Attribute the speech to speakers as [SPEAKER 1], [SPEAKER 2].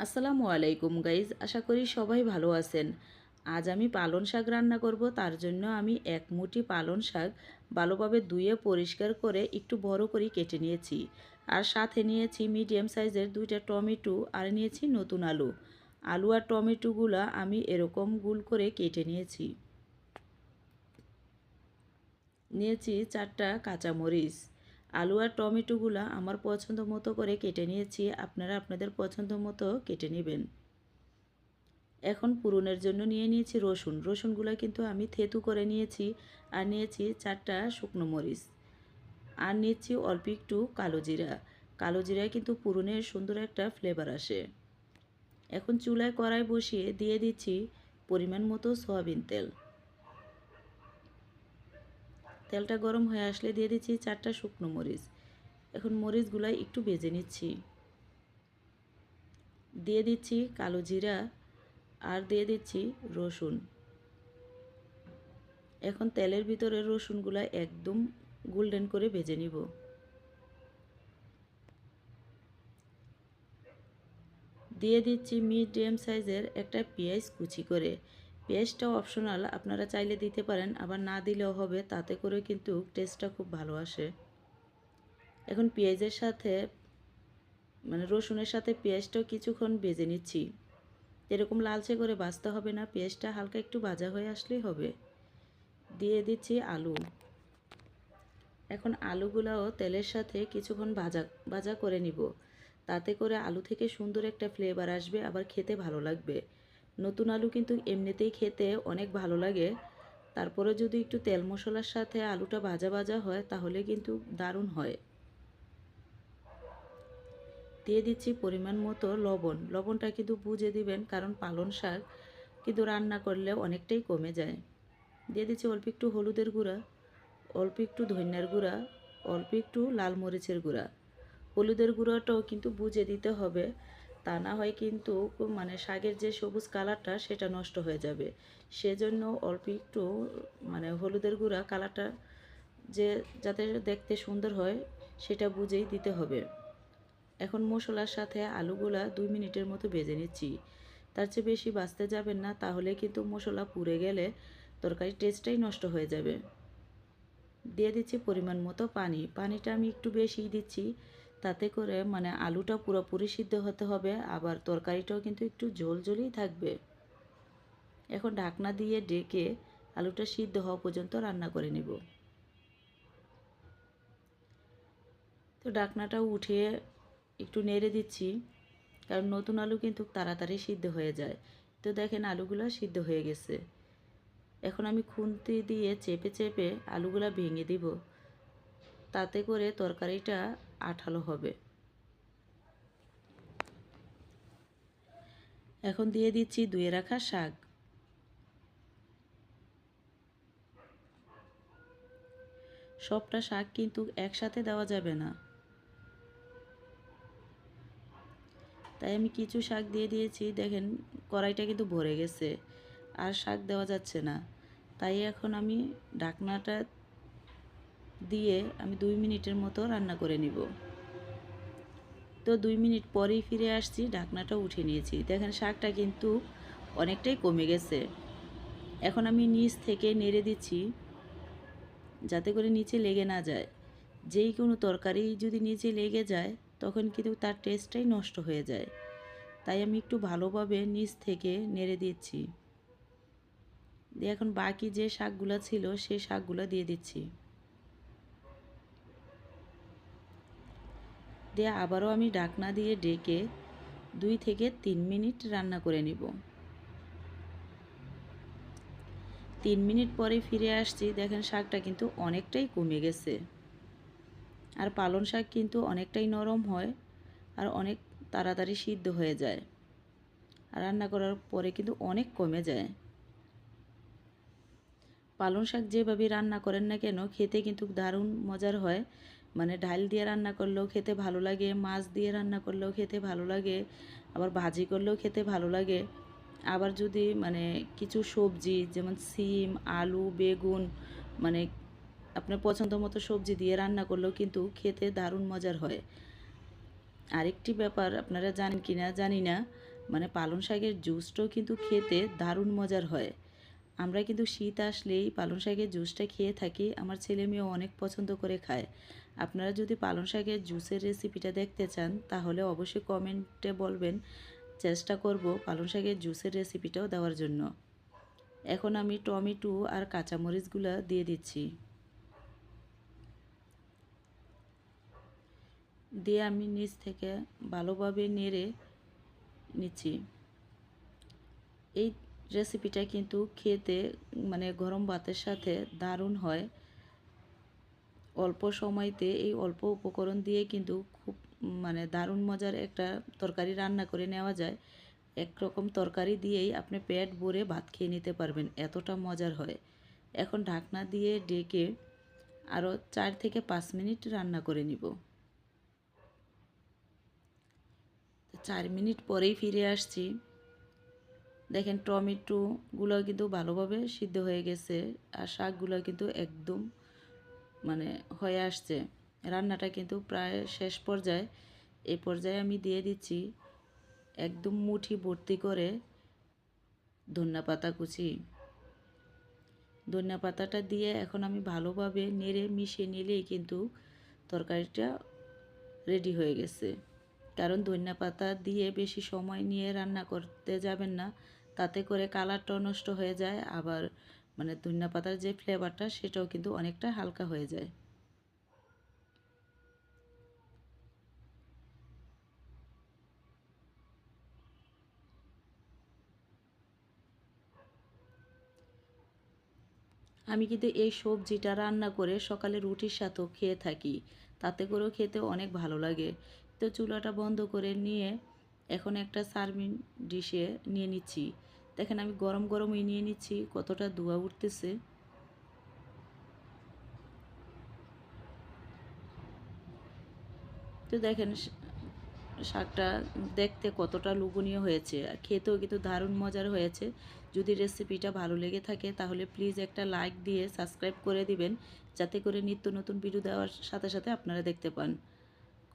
[SPEAKER 1] আসসালামু আলাইকুম গাইজ, আশা করি সবাই ভালো আছেন। আজ আমি পালন শাক রান্না করব, তার জন্য আমি এক মুঠি পালন শাক ভালোভাবে ধুয়ে পরিষ্কার করে একটু বড় করে কেটে নিয়েছি। আর সাথে নিয়েছি মিডিয়াম সাইজের দুইটা টমেটো আর নিয়েছি নতুন আলু। আলু আর টমেটোগুলো আমি এরকম গুল করে কেটে নিয়েছি। নিয়েছি চারটা কাঁচামরিচ। আলু আর টমেটোগুলো আমার পছন্দ মতো করে কেটে নিয়েছি, আপনারা আপনাদের পছন্দ মতো কেটে নেবেন। এখন পুরনের জন্য নিয়ে নিয়েছি রসুন। রসুনগুলো কিন্তু আমি থেতু করে নিয়েছি আর নিয়েছি চারটা শুকনো মরিচ। আর নিচ্ছি অল্প একটু কালো জিরা। কালো জিরায় কিন্তু পুরনের সুন্দর একটা ফ্লেভার আসে। এখন চুলায় কড়াই বসিয়ে দিয়ে দিচ্ছি পরিমাণ মতো সয়াবিন তেল। তেলটা গরম হয়ে আসলে দিয়ে দিচ্ছি চারটা শুকনো মরিচ। এখন মরিচগুলো একটু ভেজে নিচ্ছি। দিয়ে দিচ্ছি কালো জিরা আর দিয়ে দিচ্ছি রসুন। এখন তেলের ভিতরে রসুনগুলো একদম গোল্ডেন করে ভেজে নিব। দিয়ে দিচ্ছি মিডিয়াম সাইজের একটা পেঁয়াজ কুচি করে। পেঁয়াজটা অপশনাল আপনারা চাইলে দিতে পারেন, আবার না দিলেও হবে, তাতে করে কিন্তু টেস্টটা খুব ভালো আসে। এখন পেঁয়াজের সাথে মানে রসুনের সাথে পেঁয়াজটাও কিছুক্ষণ বেজে নিচ্ছি। এরকম লালচে করে বাজতে হবে না, পেঁয়াজটা হালকা একটু ভাজা হয়ে আসলেই হবে। দিয়ে দিচ্ছি আলু। এখন আলুগুলাও তেলের সাথে কিছুক্ষণ ভাজা ভাজা করে নিব। তাতে করে আলু থেকে সুন্দর একটা ফ্লেভার আসবে, আবার খেতে ভালো লাগবে। নতুন আলু কিন্তু এমনিতেই খেতে অনেক ভালো লাগে। তারপরে যদি একটু তেল মশলার সাথে আলুটা ভাজা ভাজা হয়, তাহলে কিন্তু দারুণ হয়। দিয়ে দিচ্ছি পরিমাণ মতো লবণ। লবণটা কিন্তু বুঝে দিবেন, কারণ পালন শাক কিন্তু রান্না করলে অনেকটাই কমে যায়। দিয়ে দিচ্ছি অল্প একটু হলুদের গুঁড়া, অল্প একটু ধনিয়ার গুঁড়া, অল্প একটু লাল মরিচের গুঁড়া। হলুদের গুঁড়োটাও কিন্তু বুঝে দিতে হবে। তা না হয় কিন্তু মানে শাকের যে সবুজ কালারটা সেটা নষ্ট হয়ে যাবে। সেজন্য অল্প একটু মানে হলুদের গুঁড়া কালারটা যে যাতে দেখতে সুন্দর হয় সেটা বুঝেই দিতে হবে। এখন মশলার সাথে আলুগুলা দুই মিনিটের মতো ভেজে নিচ্ছি। তার চেয়ে বেশি বাঁচতে যাবেন না, তাহলে কিন্তু মশলা পুড়ে গেলে তরকারির টেস্টটাই নষ্ট হয়ে যাবে। দিয়ে দিচ্ছি পরিমাণ মতো পানি। পানিটা আমি একটু বেশিই দিচ্ছি। তাতে করে মানে আলুটা পুরোপুরি সিদ্ধ হতে হবে, আবার তরকারিটাও কিন্তু একটু জল জলই থাকবে। এখন ঢাকনা দিয়ে ডেকে আলুটা সিদ্ধ হওয়া পর্যন্ত রান্না করে নিব। তো ঢাকনাটা উঠিয়ে একটু নেড়ে দিচ্ছি, কারণ নতুন আলু কিন্তু তাড়াতাড়ি সিদ্ধ হয়ে যায়। তো দেখেন আলুগুলো সিদ্ধ হয়ে গেছে। এখন আমি খুন্তি দিয়ে চেপে চেপে আলুগুলা ভেঙে দিব। তাতে করে তরকারিটা আঠালো হবে। এখন দিয়ে দিচ্ছি ধুয়ে রাখা শাক। সবটা শাক কিন্তু একসাথে দেওয়া যাবে না। তাই আমি কিছু শাক দিয়ে দিয়েছি, দেখেন কড়াইটা কিন্তু ভরে গেছে, আর শাক দেওয়া যাচ্ছে না। তাই এখন আমি ঢাকনাটা দিয়ে আমি দুই মিনিটের মতো রান্না করে নিব। তো দুই মিনিট পরেই ফিরে আসছি ঢাকনাটা উঠে নিয়েছি। দেখেন শাকটা কিন্তু অনেকটাই কমে গেছে। এখন আমি নিচ থেকে নেড়ে দিচ্ছি যাতে করে নিচে লেগে না যায়। যেই কোনো তরকারি যদি নিচে লেগে যায়, তখন কিন্তু তার টেস্টটাই নষ্ট হয়ে যায়। তাই আমি একটু ভালোভাবে নিচ থেকে নেড়ে দিচ্ছি। দিয়ে এখন বাকি যে শাকগুলো ছিল সেই শাকগুলো দিয়ে দিচ্ছি। দিয়ে আবারও আমি ডাকনা দিয়ে ডেকে দুই থেকে তিন মিনিট রান্না করে নিব। তিন মিনিট পরে ফিরে আসছি, দেখেন শাকটা কিন্তু অনেকটাই কমে গেছে। আর পালন শাক কিন্তু অনেকটাই নরম হয় আর অনেক তাড়াতাড়ি সিদ্ধ হয়ে যায়। আর রান্না করার পরে কিন্তু অনেক কমে যায়। পালং শাক যেভাবে রান্না করেন না কেন, খেতে কিন্তু দারুণ মজার হয়। মানে ডাল দিয়ে রান্না করলেও খেতে ভালো লাগে, মাছ দিয়ে রান্না করলেও খেতে ভালো লাগে, আবার ভাজি করলেও খেতে ভালো লাগে। আবার যদি মানে কিছু সবজি যেমন সিম, আলু, বেগুন মানে আপনার পছন্দ মতো সবজি দিয়ে রান্না করলেও কিন্তু খেতে দারুণ মজার হয়। আরেকটি ব্যাপার আপনারা জানেন কি না জানি না মানে পালং শাকের জুসটাও কিন্তু খেতে দারুণ মজার হয়। আমরা কিন্তু শীত আসলেই পালং শাকের জুসটা খেয়ে থাকি। আমার ছেলে মেয়েও অনেক পছন্দ করে খায়। আপনারা যদি পালং শাকের জুসের রেসিপিটা দেখতে চান, তাহলে অবশ্যই কমেন্টে বলবেন। চেষ্টা করব পালং শাকের জুসের রেসিপিটাও দেওয়ার জন্য। এখন আমি টমেটো আর কাঁচামরিচগুলো দিয়ে দিচ্ছি। দিয়ে আমি নিচ থেকে ভালোভাবে নেড়ে নিচ্ছি। এই রেসিপিটা কিন্তু খেতে মানে গরম ভাতের সাথে দারুণ হয়। অল্প সময়তে এই অল্প উপকরণ দিয়ে কিন্তু খুব মানে দারুণ মজার একটা তরকারি রান্না করে নেওয়া যায়। একরকম তরকারি দিয়েই আপনি পেট ভরে ভাত খেয়ে নিতে পারবেন, এতটা মজার হয়। এখন ঢাকনা দিয়ে ডেকে আরও চার থেকে পাঁচ মিনিট রান্না করে নিব। চার মিনিট পরেই ফিরে আসছি। দেখেন টমেটোগুলো কিন্তু ভালোভাবে সিদ্ধ হয়ে গেছে আর শাকগুলো কিন্তু একদম মানে হয়ে আসছে। রান্নাটা কিন্তু প্রায় শেষ পর্যায়ে। এই পর্যায়ে আমি দিয়ে দিচ্ছি একদম মুঠি ভর্তি করে ধনিয়া পাতা কুচি। ধনিয়া পাতাটা দিয়ে এখন আমি ভালোভাবে নেড়ে মিশিয়ে নিলেই কিন্তু তরকারিটা রেডি হয়ে গেছে। কারণ ধনিয়া পাতা দিয়ে বেশি সময় নিয়ে রান্না করতে যাবেন না। তাতে করে কালারটাও নষ্ট হয়ে যায়, আবার মানে ধনিয়া পাতার যে ফ্লেভারটা সেটাও কিন্তু অনেকটা হালকা হয়ে যায়। আমি কিন্তু এই সবজিটা রান্না করে সকালে রুটির সাথেও খেয়ে থাকি, তাতে করেও খেতে অনেক ভালো লাগে। তো চুলাটা বন্ধ করে নিয়ে এখন একটা সার্ভিং ডিশে নিয়ে নিচ্ছি। দেখেন আমি গরম গরমই নিয়ে নিচ্ছি, কতটা ধোয়া উঠতেছে। তো দেখেন শাকটা দেখতে কতটা লোভনীয় হয়েছে। আর খেতেও কিন্তু দারুণ মজার হয়েছে। যদি রেসিপিটা ভালো লেগে থাকে তাহলে প্লিজ একটা লাইক দিয়ে সাবস্ক্রাইব করে দিবেন, যাতে করে নিত্য নতুন ভিডিও দেওয়ার সাথে সাথে আপনারা দেখতে পান।